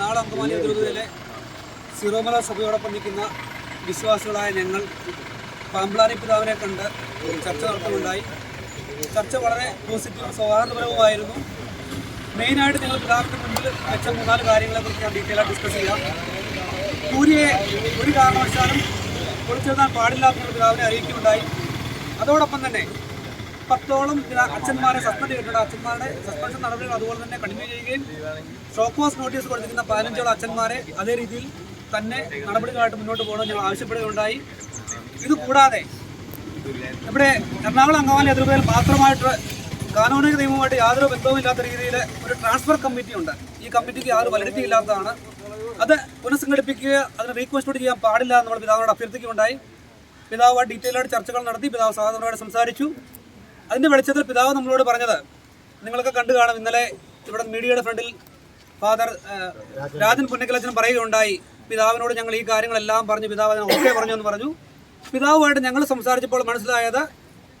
നാളെ അങ്കമാലി അതിരൂപതയിലെ സിറോമല സഭയോടൊപ്പം നിൽക്കുന്ന വിശ്വാസികളായ ഞങ്ങൾ പാമ്പ്ലാനി പിതാവിനെ കണ്ട് ചർച്ച നടത്തുന്നുണ്ടായി ചർച്ച വളരെ പോസിറ്റീവും സൗഹാർദ്ദപരവുമായിരുന്നു. മെയിനായിട്ട് നിങ്ങൾ പിതാവിന്റെ മുമ്പിൽ വെച്ച മൂന്നാൽ കാര്യങ്ങളെക്കുറിച്ച് ഞാൻ ഡീറ്റെയിൽ ആയിട്ട് ഡിസ്കസ് ചെയ്യാം. കൂരിയെ ഒരു കാരണവശാലും പൊളിച്ചെഴുതാൻ പാടില്ലാത്ത പിതാവിനെ അറിയിക്കുകയുണ്ടായി. അതോടൊപ്പം തന്നെ പത്തോളം പിതാ- അച്ഛന്മാരെ സസ്പെൻഡ് ചെയ്തിട്ടുണ്ട്. അച്ഛന്മാരുടെ സസ്പെൻഷൻ നടപടികൾ അതുപോലെ തന്നെ കണ്ടിന്യൂ ചെയ്യുകയും വാസ് നോട്ടീസ് കൊടുത്തിരിക്കുന്ന പതിനഞ്ചോളം അച്ഛന്മാരെ അതേ രീതിയിൽ തന്നെ നടപടികളായിട്ട് മുന്നോട്ട് പോകണം ഞങ്ങൾ ആവശ്യപ്പെടുകയുണ്ടായി. ഇത് കൂടാതെ ഇവിടെ എറണാകുളം അംഗവാലി അതിർത്തിയിൽ മാത്രമായിട്ട് കാനൂനിക നിയമവുമായിട്ട് യാതൊരു ബന്ധവുമില്ലാത്ത രീതിയിൽ ഒരു ട്രാൻസ്ഫർ കമ്മിറ്റി ഉണ്ട്. ഈ കമ്മിറ്റിക്ക് യാതൊരു വാലിഡിറ്റി ഇല്ലാത്തതാണ്. അത് പുനഃസംഘടിപ്പിക്കുക അതിന് റീകോൺസ്റ്റിറ്റ്യൂട്ട് ചെയ്യാൻ പാടില്ല എന്ന് നമ്മൾ പിതാവിനോട് അഭ്യർത്ഥിക്കുകയുണ്ടായി. പിതാവ് ഡീറ്റെയിൽ ആയിട്ട് ചർച്ചകൾ നടത്തി പിതാവ് സഹോദരനോട് സംസാരിച്ചു. അതിന്റെ വെളിച്ചത്തിൽ പിതാവ് നമ്മളോട് പറഞ്ഞത് നിങ്ങളൊക്കെ കണ്ടു കാണും ഇന്നലെ ഇവിടെ മീഡിയയുടെ ഫ്രണ്ടിൽ ഫാദർ രാജൻ പുന്നക്കലച്ചൻ പറയുകയുണ്ടായി പിതാവിനോട് ഞങ്ങൾ ഈ കാര്യങ്ങളെല്ലാം പറഞ്ഞു പിതാവ് ഓക്കെ പറഞ്ഞു എന്ന് പറഞ്ഞു. പിതാവുമായിട്ട് ഞങ്ങൾ സംസാരിച്ചപ്പോൾ മനസ്സിലായത്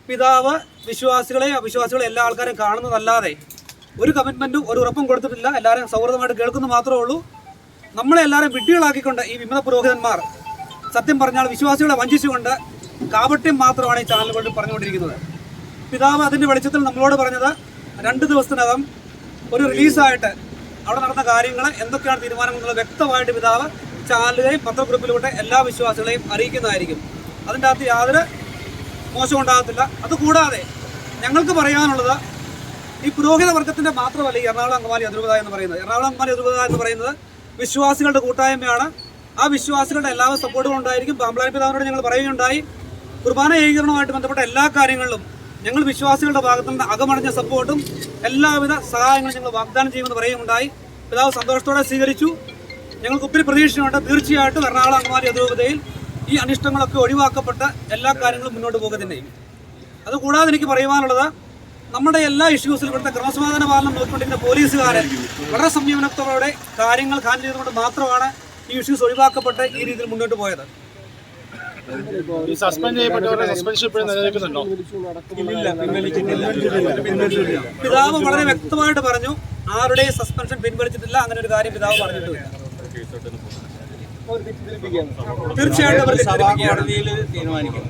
പിതാവ് വിശ്വാസികളെ അവിശ്വാസികളെ എല്ലാ ആൾക്കാരും കാണുന്നതല്ലാതെ ഒരു കമ്മിറ്റ്മെന്റും ഒരു ഉറപ്പും കൊടുത്തിട്ടില്ല. എല്ലാവരും സൗഹൃദമായിട്ട് കേൾക്കുന്നു മാത്രമേ ഉള്ളൂ. നമ്മളെ എല്ലാവരും വിഡ്ഢികളാക്കിക്കൊണ്ട് ഈ വിമത പുരോഹിതന്മാർ സത്യം പറഞ്ഞാൽ വിശ്വാസികളെ വഞ്ചിച്ചുകൊണ്ട് കാപട്യം മാത്രമാണ് ഈ ചാനലുകളിൽ കൊണ്ട് പറഞ്ഞുകൊണ്ടിരിക്കുന്നത്. പിതാവ് അതിന്റെ വെളിച്ചത്തിൽ നമ്മളോട് പറഞ്ഞത് രണ്ട് ദിവസത്തിനകം ഒരു റിലീസായിട്ട് അവിടെ നടന്ന കാര്യങ്ങൾ എന്തൊക്കെയാണ് തീരുമാനങ്ങൾ എന്നുള്ളത് വ്യക്തമായിട്ട് പിതാവ് ചാനലുകളെയും പത്രഗ്രൂപ്പിലൂടെ എല്ലാ വിശ്വാസികളെയും അറിയിക്കുന്നതായിരിക്കും. അതിന്റെ അകത്ത് യാതൊരു മോശം ഉണ്ടാകത്തില്ല. അതുകൂടാതെ ഞങ്ങൾക്ക് പറയാനുള്ളത് ഈ പുരോഹിത വർഗത്തിന്റെ മാത്രമല്ല ഈ എറണാകുളം അങ്കമാലി അതിരൂപത എന്ന് പറയുന്നത്. എറണാകുളം അങ്കമാലി അതിരൂപത എന്ന് പറയുന്നത് വിശ്വാസികളുടെ കൂട്ടായ്മയാണ്. ആ വിശ്വാസികളുടെ എല്ലാവരും സപ്പോർട്ടും ഉണ്ടായിരിക്കും. പാമ്പളാരി പിതാവിനോട് ഞങ്ങൾ പറയുകയുണ്ടായി. കുർബാന ഏകീകരണവുമായിട്ട് ബന്ധപ്പെട്ട എല്ലാ കാര്യങ്ങളിലും ഞങ്ങൾ വിശ്വാസികളുടെ ഭാഗത്തു നിന്ന് അകമടഞ്ഞ സപ്പോർട്ടും എല്ലാവിധ സഹായങ്ങളും ഞങ്ങൾ വാഗ്ദാനം ചെയ്യുമെന്ന് പറയുകയുണ്ടായി. പിതാവ് സന്തോഷത്തോടെ സ്വീകരിച്ചു. ഞങ്ങൾക്ക് ഒത്തിരി പ്രതീക്ഷയുണ്ട്. തീർച്ചയായിട്ടും എറണാകുളം അംഗമാരി അതിരൂപതയിൽ ഈ അനിഷ്ടങ്ങളൊക്കെ ഒഴിവാക്കപ്പെട്ട എല്ലാ കാര്യങ്ങളും മുന്നോട്ട് പോകുക തന്നെയും അതുകൂടാതെ എനിക്ക് പറയുവാനുള്ളത് നമ്മുടെ എല്ലാ ഇഷ്യൂസിലും ഇവിടുത്തെ ക്രമസമാധാന പാലനം നോക്കിക്കൊണ്ടിരിക്കുന്ന പോലീസുകാരൻ വളരെ സംയമനത്തോടെ കാര്യങ്ങൾ ഹാൻഡിൽ ചെയ്തുകൊണ്ട് മാത്രമാണ് ഈ ഇഷ്യൂസ് ഒഴിവാക്കപ്പെട്ട് ഈ രീതിയിൽ മുന്നോട്ട് പോയത്. ഈ സസ്പെൻഡ് ചെയ്യപ്പെട്ടവരുടെ സസ്പെൻഷൻ ഇപ്പോഴും നിലനിൽക്കുന്നുണ്ടോ? പിതാവ് വളരെ വ്യക്തമായിട്ട് പറഞ്ഞു ആരുടെയും സസ്പെൻഷൻ പിൻവലിച്ചിട്ടില്ല അങ്ങനെ ഒരു കാര്യം പിതാവ് പറഞ്ഞിട്ടില്ല തീർച്ചയായിട്ടും അവർ. തീരുമാനിക്കും